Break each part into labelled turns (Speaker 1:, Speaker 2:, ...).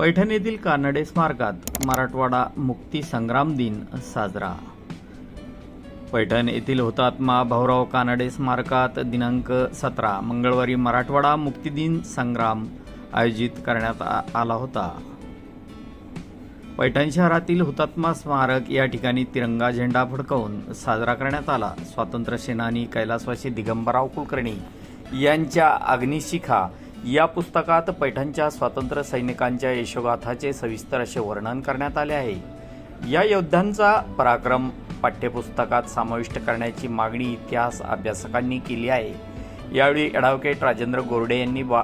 Speaker 1: पैठण येथील कानडे स्मारकात मराठवाडा मुक्ती संग्राम दिन साजरा. पैठण येथील हुतात्मा भाऊराव कानडे स्मारकात दिनांक सतरा मंगळवारी मराठवाडा मुक्ती दिन संग्राम आयोजित करण्यात आ- आला होता. पैठण शहरातील हुतात्मा स्मारक या ठिकाणी तिरंगा झेंडा फडकवून साजरा करण्यात आला. स्वातंत्र्य सेनानी कैलासवासी दिगंबरराव कुलकर्णी यांच्या अग्निशिखा या पुस्तकात पैठणच्या स्वातंत्र्य सैनिकांच्या यशोगाथाचे सविस्तर असे वर्णन करण्यात आले आहे. या योद्ध्यांचा पराक्रम पाठ्यपुस्तकात समाविष्ट करण्याची मागणी इतिहास अभ्यासकांनी केली आहे. यावेळी ॲडव्होकेट राजेंद्र गोरडे यांनी बा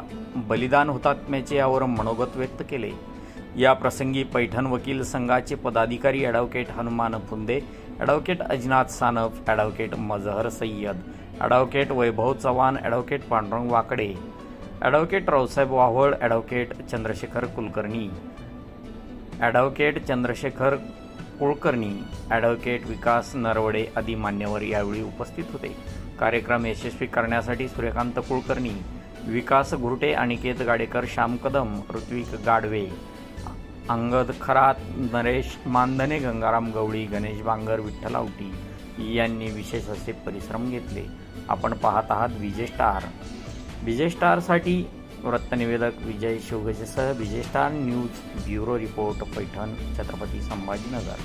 Speaker 1: बलिदान हुतात्म्याचे यावर मनोगत व्यक्त केले. या प्रसंगी पैठण वकील संघाचे पदाधिकारी advocate Hanuman Phunde advocate Ajnath Sanap advocate Mazhar Sayyad advocate Vaibhav Chavan advocate Pandurang Wakade advocate Raosaheb Wavhal advocate Chandrashekhar Kulkarni. Advocate Chandrashekhar Kulkarni advocate Vikas Narwade आदी मान्यवर यावेळी उपस्थित होते. कार्यक्रम यशस्वी करण्यासाठी सूर्यकांत कुलकर्णी विकास घुरटे अनिकेत गाडेकर श्याम कदम ऋत्विक गाडवे अंगद खरात नरेश मानधने गंगाराम गवळी गणेश बांगर विठ्ठल आवटी यांनी विशेष असे परिश्रम घेतले. आपण पाहत आहात विजय स्टार. विजय स्टारसाठी वृत्तनिवेदक Vijay शिवगजेसह Vijay star news bureau report Paithan Chhatrapati Sambhajinagar.